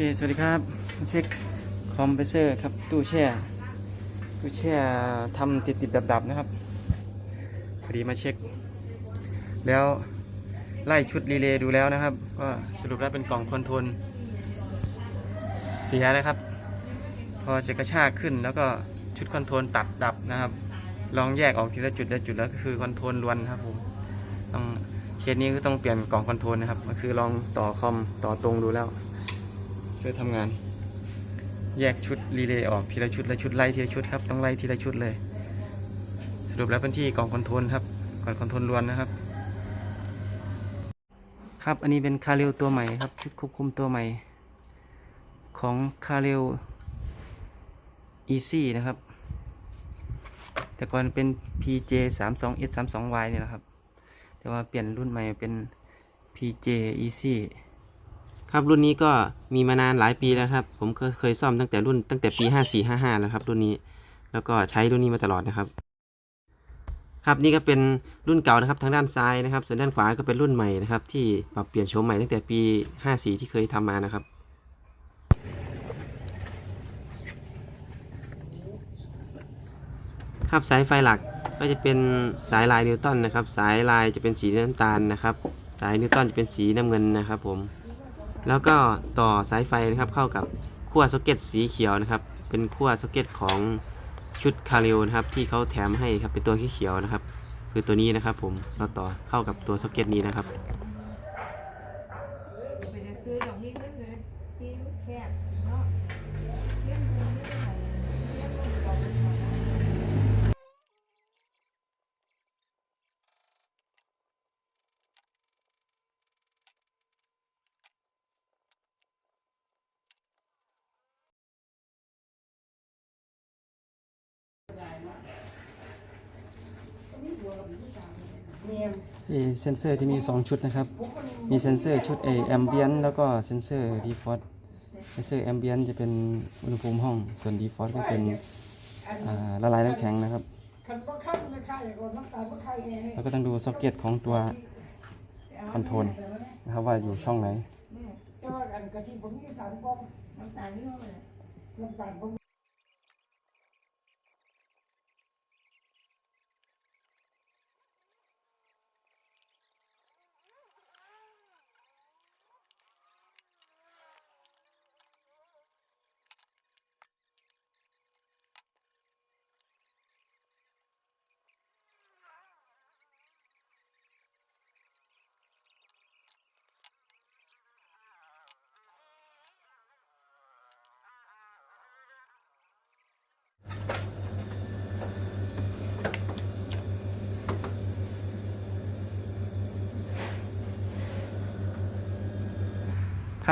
สวัสดีครับ เช็คคอมเพรสเซอร์ครับ ตู้แช่ ตู้แช่ทำติดติดดับดับๆนะครับ พอดีมาเช็ค แล้วไล่ชุดรีเลย์ดูแล้วนะครับ ก็สรุปแล้วเป็นกล่องคอนโทรลเสียนะครับ พอจะกระชากขึ้นแล้วก็ชุดคอนโทรลตัดดับนะครับ ลองแยกออกทีละจุดละจุดแล้วก็คือคอนโทรลล้วนครับผมต้องเคสนี้ก็ต้องเปลี่ยนกล่องคอนโทรลนะครับ ก็คือลองต่อคอมต่อตรงดูแล้ว ช่วยทำงาน แยกชุดรีเลย์ออกทีละชุดละชุดไล่ทีละชุดครับต้องไล่ทีละชุดเลย สรุปแล้วเป็นที่กล่องคอนโทรลครับกล่องคอนโทรลล้วนนะครับ ครับอันนี้เป็นคาเรลตัวใหม่ครับชุดควบคุมตัวใหม่ ของคาเรล Easy นะครับ แต่ก่อนเป็น PJ 3 2 S 3 2 Y เนี่ยนะครับ แต่ว่าเปลี่ยนรุ่นใหม่เป็น PJ Easy ครับรุ่นนี้ก็มีมานานหลายปีแล้วครับ ผมเคยเคยซ่อมตั้งแต่รุ่นตั้งแต่ปี 54 55 แล้วครับรุ่นนี้ แล้วก็ใช้รุ่นนี้มาตลอดนะครับ ครับนี่ก็เป็นรุ่นเก่านะครับทางด้านซ้ายนะครับ ส่วนด้านขวาก็เป็นรุ่นใหม่นะครับ ที่ปรับเปลี่ยนโฉมใหม่ตั้งแต่ปี 54 ที่เคยทำมานะครับครับสายไฟหลักก็จะเป็นสายลายนิวตันนะครับ สายลายจะเป็นสีน้ำตาลนะครับ สายนิวตันจะเป็นสีน้ำเงินนะครับผม แล้วก็ต่อสายไฟนะครับเข้ากับขั้วซ็อกเก็ตสีเขียวนะครับ เป็นขั้วซ็อกเก็ตของชุดคาริโอนะครับที่เขาแถมให้ครับเป็นตัวเขียวนะครับ คือตัวนี้นะครับผมเราต่อเข้ากับตัวซ็อกเก็ตนี้นะครับ ไปจะซื้อดอกนี้ก็คือที่แคบเนาะเลี้ยงดูไม่ได้เลี้ยงดูดอกนี้ก่อนนะ ที่เซนเซอร์ที่มี 2 ชุดนะครับ มีเซนเซอร์ชุดเอแอมเบียนแล้วก็เซนเซอร์ดีฟอ l t เซนเซอร์แอมเบียนจะเป็นอุณหภูมิห้อง ส่วนดีฟอ l t ก็เป็นละลายน้ำแข็งนะครับคันบ่คันไม่ค่ายก่อนน้ำตาลบ่ค่ายเองแล้วก็ต้องดูซ็อกเก็ตของตัวคอนโทรลนะครับว่าอยู่ช่องไหน แต่ว่าอันกะทิผมมีสามกล่อง น้ำตาลนี่เท่าไหร่ น้ำตาลผม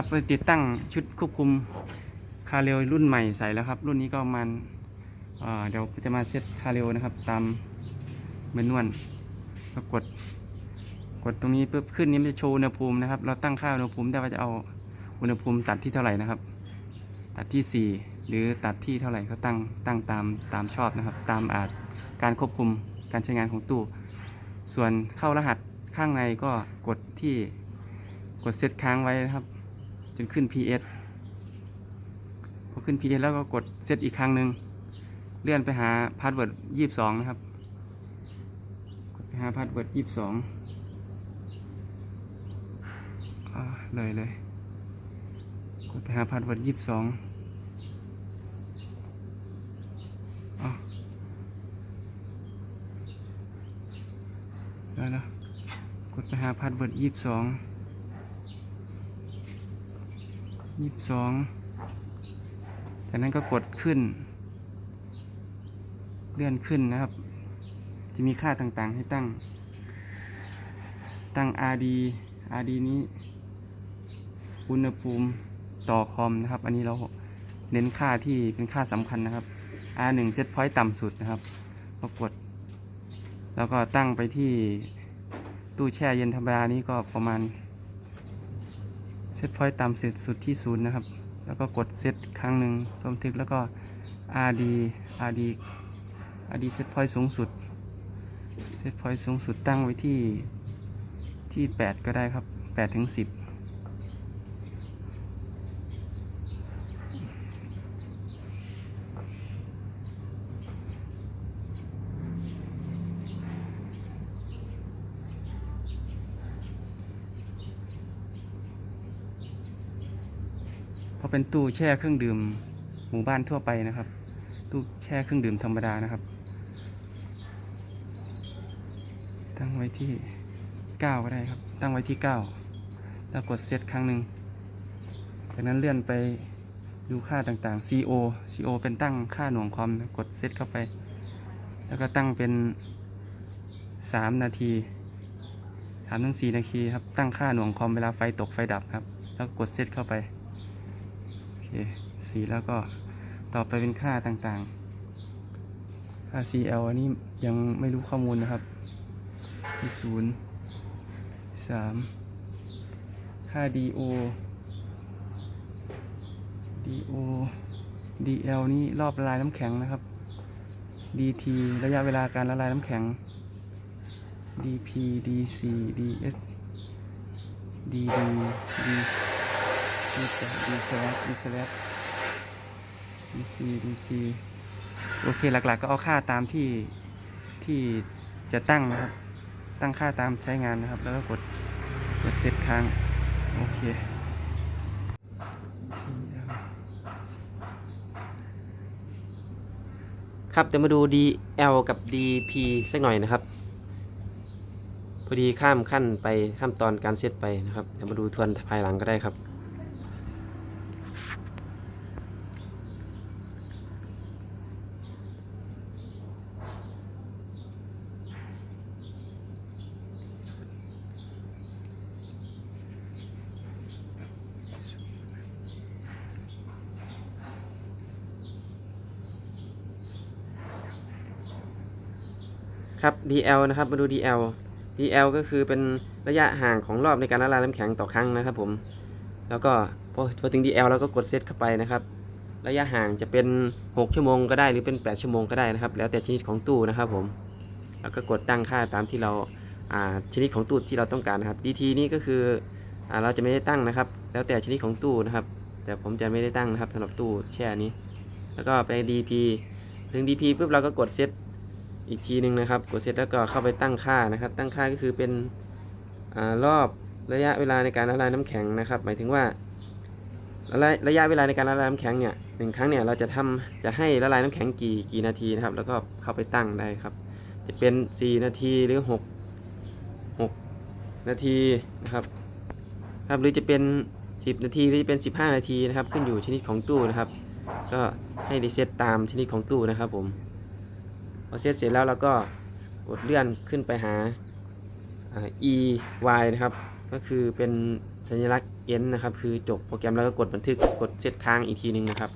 ครับไปติดตั้งชุดควบคุมคาเรลรุ่นใหม่ใส่แล้วครับ รุ่นนี้ก็มาณเอ่อเดี๋ยวจะมาเซตคาเรลนะครับ ตามเมนวนก็กด กดตรงนี้ปุ๊บขึ้นนี้มันจะโชว์อุณหภูมินะครับ เราตั้งค่าอุณหภูมิได้ว่าจะเอาอุณหภูมิตัดที่เท่าไหร่นะครับ ตัดที่ 4 หรือตัดที่เท่าไหร่ก็ตั้งตั้งตามตามชอบนะครับ ตามอาจการควบคุมการใช้งานของตู้ ส่วนเข้ารหัสข้างในก็กดที่กดเซตค้างไว้นะครับ จนขึ้น PS พอขึ้น PS แล้วก็กดเซตอีกครั้งหนึ่งเลื่อนไปหาพาสเวิร์ดยี่สิบสองนะครับ กดไปหาพาสเวิร์ดยี่สิบสองเลยเลย กดไปหาพาสเวิร์ดยี่สิบสองได้แล้ว กดไปหาพาสเวิร์ดยี่สิบสอง ยี่สิบสองจากนั้นก็กดขึ้น เลื่อนขึ้นนะครับ จะมีค่าต่างๆให้ตั้ง ตั้ง RD RD นี้ อุณหภูมิต่อคอมนะครับ อันนี้เราเน้นค่าที่เป็นค่าสำคัญนะครับ R1 เซตพอยต์ต่ำสุดนะครับก็กด แล้วก็ตั้งไปที่ตู้แช่เย็นธรรมดานี้ก็ประมาณ เซตพอยต์ต่ำสุดสุดที่ศูนย์นะครับ แล้วก็กดเซตครั้งหนึ่งเพิ่มทึกแล้วก็ RD RD RD เซตพอยต์สูงสุด เซตพอยต์สูงสุดตั้งไว้ที่ที่ 8 ก็ได้ครับ8ถึง10 เพราะเป็นตู้แช่เครื่องดื่มหมู่บ้านทั่วไปนะครับ ตู้แช่เครื่องดื่มธรรมดานะครับ ตั้งไว้ที่เก้าก็ได้ครับ ตั้งไว้ที่เก้าแล้วกดเซตครั้งหนึ่งจากนั้นเลื่อนไปดูค่าต่างๆ CO CO เป็นตั้งค่าหน่วงความกดเซตเข้าไป แล้วก็ตั้งเป็นสามนาทีสามถึงสี่นาทีครับ ตั้งค่าหน่วงความเวลาไฟตกไฟดับครับ แล้วกดเซตเข้าไป คสีแล้วก็ต่อไปเป็นค่าต่างๆ ค่า CL อันนี้ยังไม่รู้ข้อมูลนะครับศูนย์สามค่า DO DO DL นี่รอบละลายน้ำแข็งนะครับ DT ระยะเวลาการละลายน้ำแข็ง DP DC DS DD D D D slash D slash DC DC โอเคหลักๆ ก็เอาค่าตามที่ที่จะตั้งนะครับ ตั้งค่าตามใช้งานนะครับ แล้วก็กดกดเซตค้าง โอเคครับเดี๋ยวมาดู DL กับ DP สักหน่อยนะครับ พอดีข้ามขั้นไปข้ามตอนการเซตไปนะครับ เดี๋ยวมาดูทวนภายหลังก็ได้ครับ ครับ DL นะครับ มาดู DL DL ก็คือเป็นระยะห่างของรอบในการละลายน้ำแข็งต่อครั้งนะครับผม แล้วก็พอพอถึง DL เราก็กดเซตเข้าไปนะครับ ระยะห่างจะเป็น 6 ชั่วโมงก็ได้หรือเป็น 8 ชั่วโมงก็ได้นะครับ แล้วแต่ชนิดของตู้นะครับผม แล้วก็กดตั้งค่าตามที่เราชนิดของตู้ที่เราต้องการนะครับ DT นี่ก็คืออเราจะไม่ได้ตั้งนะครับ แล้วแต่ชนิดของตู้นะครับ แต่ผมจะไม่ได้ตั้งนะครับสำหรับตู้แช่นี้ แล้วก็ไป DP ถึง DP ปุ๊บเราก็กดเซต อีกทีหนึ่งนะครับ กดเสร็จแล้วก็เข้าไปตั้งค่านะครับ ตั้งค่าก็คือเป็นอรอบระยะเวลาในการละลายน้ำแข็งนะครับ หมายถึงว่าระยะระยะเวลาในการละลายน้ำแข็งเนี่ยหนึ่งครั้งเนี่ยเราจะทำจะให้ละลายน้ำแข็งกี่กี่นาทีนะครับ แล้วก็เข้าไปตั้งได้ครับ จะเป็น 4 นาทีหรือ 6 6 นาทีนะครับครับหรือจะเป็น 10 นาทีหรือจะเป็น 15 นาทีนะครับ ขึ้นอยู่ชนิดของตู้นะครับ ก็ให้รีเซ็ตตามชนิดของตู้นะครับผม พอเซตเสร็จแล้วเราก็กดเลื่อนขึ้นไปหา e y นะครับ ก็คือเป็นสัญลักษณ์ n นะครับ คือจบโปรแกรมแล้วก็กดบันทึกกดเซตค้างอีกทีหนึงนะครับ